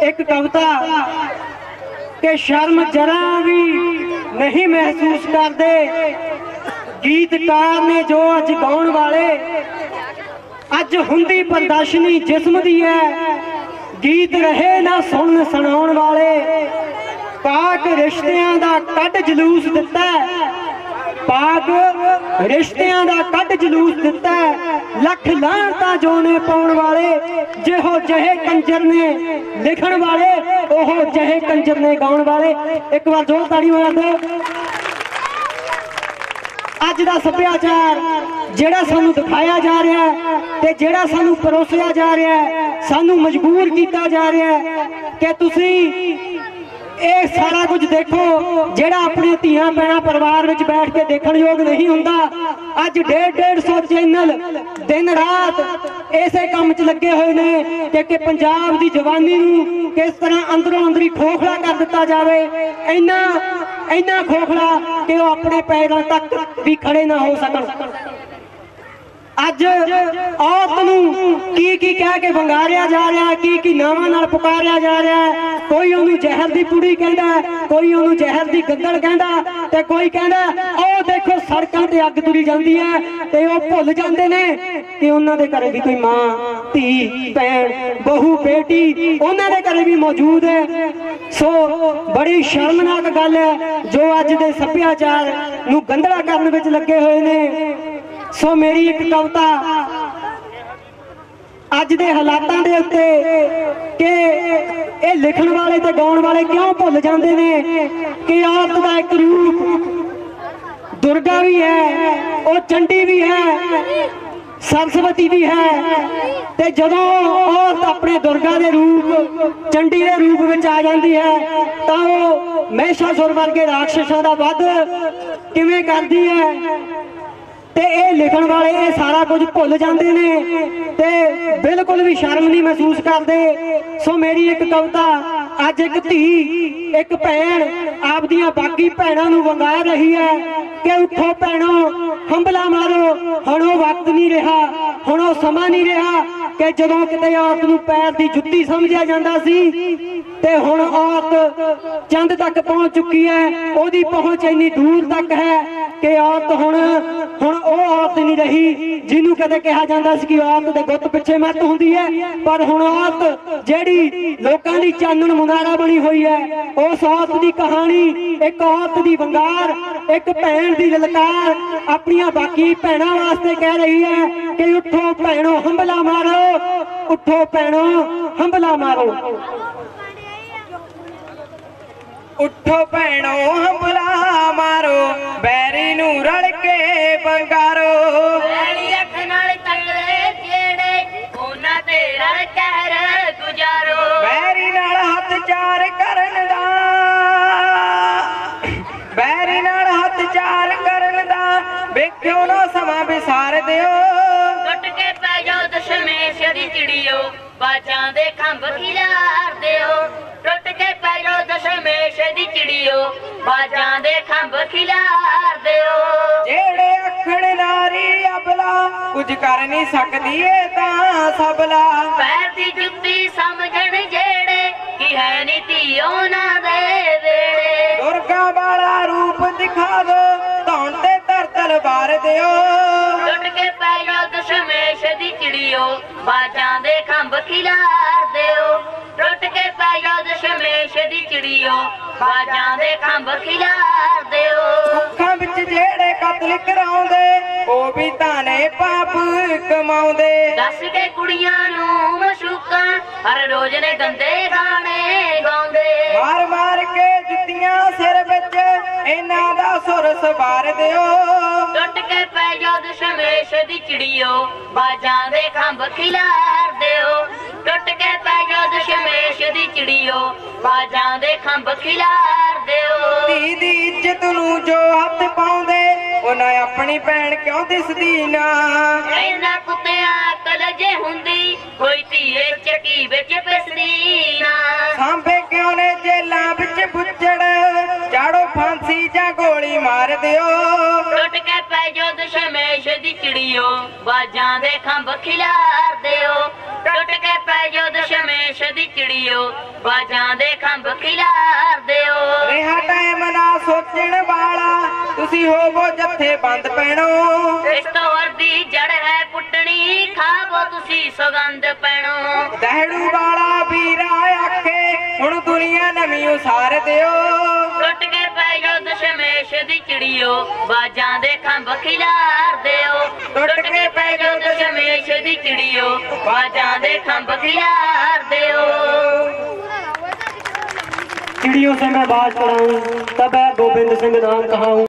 ਇੱਕ ਕਵਿਤਾ ਕਿ ਸ਼ਰਮ ਜਰਾ ਵੀ ਨਹੀਂ ਮਹਿਸੂਸ ਕਰਦੇ। ਗੀਤਕਾਰ ਨੇ ਜੋ ਅੱਜ ਗਾਉਣ ਵਾਲੇ, ਅੱਜ ਹੁੰਦੀ ਪ੍ਰਦਰਸ਼ਨੀ ਜਿਸਮ ਦੀ ਹੈ ਗੀਤ ਰਹੇ ਨਾ ਸੁਣਨ ਸੁਣਾਉਣ ਵਾਲੇ ਪਾਕ ਰਿਸ਼ਤਿਆਂ ਦਾ ਕੱਢ ਜਲੂਸ ਦਿੱਤਾ ਹੈ। ਰਿਸ਼ਤਿਆਂ ਦਾ ਕੱਢ ਜਲੂਸ ਦਿੱਤਾ ਲੱਖ ਲਾਹਣਤਾਂ ਜੋ ਪਾਉਣ ਵਾਲੇ, ਜਿਹੋ ਜਿਹੇ ਕੰਜਰ ਨੇ ਲਿਖਣ ਵਾਲੇ, ਉਹ ਜਿਹੇ ਕੰਜਰ ਨੇ ਗਾਉਣ ਵਾਲੇ ਇੱਕ ਵਾਰ ਜ਼ੋਰ ਤਾੜੀ ਮਾਰ ਦਿਓ ਅੱਜ ਦਾ ਸੱਭਿਆਚਾਰ ਜਿਹੜਾ ਸਾਨੂੰ ਦਿਖਾਇਆ ਜਾ ਰਿਹਾ ਤੇ ਜਿਹੜਾ ਸਾਨੂੰ ਪਰੋਸਿਆ ਜਾ ਰਿਹਾ ਸਾਨੂੰ ਮਜਬੂਰ ਕੀਤਾ ਜਾ ਰਿਹਾ ਕਿ ਤੁਸੀਂ ਇਹ ਸਾਰਾ ਕੁਝ ਦੇਖੋ, ਜਿਹੜਾ ਆਪਣੀਆਂ ਧੀਆਂ ਭੈਣਾਂ ਪਰਿਵਾਰ ਵਿੱਚ ਬੈਠ ਕੇ ਦੇਖਣ ਯੋਗ ਨਹੀਂ ਹੁੰਦਾ। ਅੱਜ 1.5 150 ਚੈਨਲ ਦਿਨ ਰਾਤ ਇਸੇ ਕੰਮ 'ਚ ਲੱਗੇ ਹੋਏ ਨੇ ਕਿ ਕਿ ਪੰਜਾਬ ਦੀ ਜਵਾਨੀ ਨੂੰ ਕਿਸ ਤਰ੍ਹਾਂ ਅੰਦਰੋਂ ਅੰਦਰੀ ਖੋਖਲਾ ਕਰ ਦਿੱਤਾ ਜਾਵੇ। ਇੰਨਾ ਇੰਨਾ ਖੋਖਲਾ ਕਿ ਉਹ ਆਪਣੇ ਪੈਰਾਂ ਤੱਕ ਵੀ ਖੜੇ ਨਾ ਹੋ ਸਕਣ। ਅੱਜ ਔਰਤ ਨੂੰ ਕੀ ਕੀ ਕਹਿ ਕੇ ਵੰਗਾਰਿਆ ਜਾ ਰਿਹਾ, ਕੀ ਕੀ ਨਾਵਾਂ ਨਾਲ ਪੁਕਾਰਿਆ ਜਾ ਰਿਹਾ ਕੋਈ ਉਹਨੂੰ ਜ਼ਹਿਰ ਦੀ ਪੁੜੀ ਕਹਿੰਦਾ, ਕੋਈ ਉਹਨੂੰ ਜ਼ਹਿਰ ਦੀ ਗੱਦੜ ਕਹਿੰਦਾ ਤੇ ਕੋਈ ਕਹਿੰਦਾ, ਉਹ ਦੇਖੋ ਸੜਕਾਂ ਤੇ ਅੱਗ ਤੁਰੀ ਜਾਂਦੀ ਹੈ ਤੇ ਉਹ ਭੁੱਲ ਜਾਂਦੇ ਨੇ ਕਿ ਉਹਨਾਂ ਦੇ ਘਰੇ ਵੀ ਕੋਈ ਮਾਂ, ਧੀ, ਭੈਣ, ਬਹੂ, ਬੇਟੀ ਉਹਨਾਂ ਦੇ ਘਰੇ ਵੀ ਮੌਜੂਦ ਹੈ। ਸੋ ਬੜੀ ਸ਼ਰਮਨਾਕ ਗੱਲ ਹੈ ਜੋ ਅੱਜ ਦੇ ਸੱਭਿਆਚਾਰ ਨੂੰ ਗੰਧਲਾ ਕਰਨ ਵਿੱਚ ਲੱਗੇ ਹੋਏ ਨੇ। ਸੋ ਮੇਰੀ ਇੱਕ ਕਵਿਤਾ ਅੱਜ ਦੇ ਹਾਲਾਤਾਂ ਦੇ ਉੱਤੇ ਕਿ ਇਹ ਲਿਖਣ ਵਾਲੇ ਤੇ ਗਾਉਣ ਵਾਲੇ ਕਿਉਂ ਭੁੱਲ ਜਾਂਦੇ ਨੇ ਕਿ ਔਰਤ ਦਾ ਇੱਕ ਰੂਪ ਦੁਰਗਾ ਵੀ ਹੈ, ਉਹ ਚੰਡੀ ਵੀ ਹੈ, ਸਰਸਵਤੀ ਵੀ ਹੈ ਤੇ ਜਦੋਂ ਔਰਤ ਆਪਣੇ ਦੁਰਗਾ ਦੇ ਰੂਪ, ਚੰਡੀ ਦੇ ਰੂਪ ਵਿੱਚ ਆ ਜਾਂਦੀ ਹੈ, ਤਾਂ ਉਹ ਮਹਿਸ਼ਾਸੁਰ ਵਰਗੇ ਰਾਖਸ਼ਾਂ ਦਾ ਵੱਧ ਕਿਵੇਂ ਕਰਦੀ ਹੈ? ਤੇ ਇਹ ਲਿਖਣ ਵਾਲੇ ਇਹ ਸਾਰਾ ਕੁਝ ਭੁੱਲ ਜਾਂਦੇ ਨੇ ਤੇ ਬਿਲਕੁਲ ਵੀ ਸ਼ਰਮ ਨਹੀਂ ਮਹਿਸੂਸ ਕਰਦੇ। ਸੋ ਮੇਰੀ ਇੱਕ ਕਵਿਤਾ, ਅੱਜ ਇੱਕ ਧੀ, ਇੱਕ ਭੈਣ ਆਪਦੀਆਂ ਬਾਕੀ ਭੈਣਾਂ ਨੂੰ ਵੰਗਾ ਰਹੀ ਹੈ ਕਿ ਉੱਠੋ ਭੈਣੋ ਹੰਬਲਾ ਮਾਰੋ। ਹੁਣ ਉਹ ਵਕਤ ਨਹੀਂ ਰਿਹਾ, ਹੁਣ ਉਹ ਸਮਾਂ ਨਹੀਂ ਰਿਹਾ ਕਿ ਜਦੋਂ ਕਿਤੇ ਔਰਤ ਨੂੰ ਪੈਰ ਦੀ ਜੁੱਤੀ ਸਮਝਿਆ ਜਾਂਦਾ ਸੀ ਤੇ ਹੁਣ ਔਰਤ ਚੰਦ ਤੱਕ ਪਹੁੰਚ ਚੁੱਕੀ ਹੈ, ਉਹਦੀ ਪਹੁੰਚ ਇੰਨੀ ਦੂਰ ਤੱਕ ਹੈ ਕਿ ਔਰਤ ਹੁਣ ਹੁਣ ਉਹ ਔਰਤ ਨਹੀਂ ਰਹੀ ਜਿਹਨੂੰ ਕਦੇ ਕਿਹਾ ਜਾਂਦਾ ਸੀ ਕਿ ਔਰਤ ਦੇ ਗੁੱਤ ਪਿੱਛੇ ਮੱਤ ਹੁੰਦੀ ਹੈ। ਪਰ ਹੁਣ ਔਰਤ ਜਿਹੜੀ ਲੋਕਾਂ ਦੀ ਚਾਨਣ ਮੁਨਾਰਾ ਬਣੀ ਹੋਈ ਹੈ, ਉਸ ਔਰਤ ਦੀ ਕਹਾਣੀ, ਇੱਕ ਔਰਤ ਦੀ ਵੰਗਾਰ, ਇੱਕ ਭੈਣ ਦੀ ਲਲਕਾਰ ਆਪਣੀਆਂ ਬਾਕੀ ਭੈਣਾਂ ਵਾਸਤੇ ਕਹਿ ਰਹੀ ਹੈ ਕਿ ਉੱਠੋ ਭੈਣੋ ਹੰਬਲਾ ਮਾਰੋ, ਉੱਠੋ ਭੈਣੋ ਹੰਬਲਾ ਮਾਰੋ। ਉੱਠੋ ਭੈਣੋ ਹੰਬਲਾ ਮਾਰੋ ਬੈਰੀ ਨੂੰ ਰਲ ਕੇ ਬੰਗਾਰੋ ਐਲੀ ਅੱਖ ਨਾਲ ਤੱਕਦੇ ਜਿਹੜੇ ਉਹਨਾਂ ਤੇ ਰਲ ਕਹਿਰ ਗੁਜ਼ਾਰੋ। ਬੈਰੀ ਨਾਲ ਹੱਥ ਚਾਰ ਕਰਨ ਦਾ। ਬੈਰੀ ਨਾਲ ਹੱਥ ਚਾਰ ਕਰਨ ਦਾ। ਵੇਖਿਓ ਨਾ ਸਮਾਂ ਵਿਸਾਰ ਦਿਓ। ਟੁੱਟ ਕੇ ਪੈ ਜਾਓ ਦਸ਼ਮੇਸ਼ ਦੀ ਚਿੜੀਓ ਬਾਜਾਂ ਦੇ ਖੰਭ ਖਿਲਾਰ ਬਾਜਾਂ ਦੇ ਖੰਭ ਖਿਲਾਰ ਦਿਓ। ਜਿਹੜੇ ਅੱਖਣ ਨਾਰੀ ਅਬਲਾ ਕੁਝ ਕਰ ਨਹੀਂ ਸਕਦੀ ਏ ਤਾਂ ਸਬਲਾ। ਪੈਰ ਦੀ ਜੁੱਤੀ ਸਮਝਣ ਜਿਹੜੇ ਕੀ ਹੈ ਨੀਤੀ ਉਹਨਾਂ ਦੇ ਵੇੜੇ। ਦੁਰਗਾ ਵਾਲਾ ਰੂਪ ਦਿਖਾ ਦੋ ਧੌਣ ਤੇ ਧਰ ਤਲਵਾਰ ਦਿਓ। ਟੁੱਟ ਕੇ ਪੈ ਜਾਓ ਦਸ਼ਮੇਸ਼ ਦੀ ਚਿੜੀਓ ਬਾਜਾਂ ਦੇ ਖੰਭ ਖਿਲਾਰ ਦਿਓ। ਟੁੱਟ ਕੇ ਪੈ ਜਾਓ ਦਸ਼ਮੇਸ਼ ਦੀ ਚਿੜੀਓ ਬਾਜਾਂ ਦੇ ਖੰਭ ਖਿਲਾਰ ਦਿਓ ਅੱਖਾਂ ਵਿੱਚ ਜਿਹੜੇ ਕਤਲ ਕਰਾਉਂਦੇ ਉਹ ਵੀ ਤਾਨੇ ਪਾਪ ਕਮਾਉਂਦੇ। ਦੱਸ ਕੇ ਕੁੜੀਆਂ ਨੂੰ ਮਸ਼ੂਕਾਂ ਹਰ ਰੋਜ਼ ਨੇ ਗੰਦੇ ਗਾਣੇ ਗਾਉਂਦੇ। ਮਾਰ ਮਾਰ ਕੇ ਜੁੱਤੀਆਂ ਸਿਰ ਵਿੱਚ ਇਹਨਾਂ ਦਾ ਸੁਰ ਸਵਾਰ ਦਿਓ। ਟੁੱਟ ਕੇ ਪੈ ਜਾਓ ਦਸ਼ਮੇਸ਼ ਦੀ ਚਿੜੀਓ ਬਾਜਾਂ ਦੇ ਖੰਭ ਖਿਲਾਰ ਦਿਓ ਟੁੱਟ ਕੇ ਪੈ ਜਾਓ ਦਸ਼ਮੇਸ਼ ਦੀ ਚਿੜੀਓ। ਬਾਜਾਂ ਦੇ ਖੰਭ ਖਿਲਾਰ ਦਿਓ। ਧੀ ਦੀ ਇੱਜ਼ਤ ਨੂੰ ਜੋ ਹੱਥ ਪਾਉਂਦੇ ਉਹਨਾਂ ਆਪਣੀ ਭੈਣ ਕਿਉਂ ਦਿਸਦੀ ਨਾ? ਇਹਨਾਂ ਕੁੱਤਿਆਂ ਅਕਲ ਜੇ ਹੁੰਦੀ ਕੋਈ ਧੀਏ ਚੱਕੀ ਵਿੱਚ ਪਿਸਦੀ ਨਾ। ਸਾਂਭੇ ਕਿਉਂ ਨੇ ਜੇਲਾਂ ਵਿੱਚ ਬੁੱਚੜ ਚਾੜੋ ਫਾਂਸੀ ਜਾਂ ਗੋਲੀ ਮਾਰ ਦਿਓ। ਟੁੱਟ ਕੇ ਪੈ ਜਾਓ ਦਸ਼ਮੇਸ਼ ਦੀ ਚਿੜੀਓ। ਬਾਜਾਂ ਦੇ ਖੰਭ ਖਿਲਾਰ ਦਿਓ ਟੁੱਟ ਕੇ ਕੇ ਪੈ ਜੋ ਦਸ਼ਮੇਸ਼ ਦੀ ਚਿੜੀਓ। ਬਾਜਾਂ ਦੇ ਖੰਭ ਖਿਲਾਰ ਦਿਓ ਰਿਹਾ ਟਾਈਮ ਨਾ ਸੋਚਣ ਵਾਲਾ ਤੁਸੀਂ ਹੋਵੋ ਜੱਥੇ ਬੰਦ ਪੈਣੋ। ਇਸ ਤੋਂ ਵਰਦੀ ਜੜ ਹੈ ਪੁੱਟਣੀ ਖਾਵੋ ਤੁਸੀਂ ਸੁਗੰਧ ਪੈਣੋ। ਦਹਿੜੂ ਵਾਲਾ ਵੀਰਾ ਆਖੇ ਹੁਣ ਦੁਨੀਆ ਨਵੀਂ ਉਸਾਰ ਦਿਓ। ਨੀ ਚਿੜੀਓ, ਬਾਜਾਂ ਦੇ ਖੰਭ ਖਿਲਾਰਦਿਓ ਟੁੱਟ ਕੇ ਪੈ ਜਾਓ ਦਸ਼ਮੇਸ਼ ਦੀ ਚਿੜੀਓ, ਬਾਜਾਂ ਦੇ ਖੰਭ ਖਿਲਾਰਦਿਓ ਚਿੜੀਓ ਸੇ ਮੈਂ ਬਾਜ ਕਰਾਉਂ ਤਬੈ ਗੋਬਿੰਦ ਸਿੰਘ ਨਾਲ ਕਹਾਉਂ।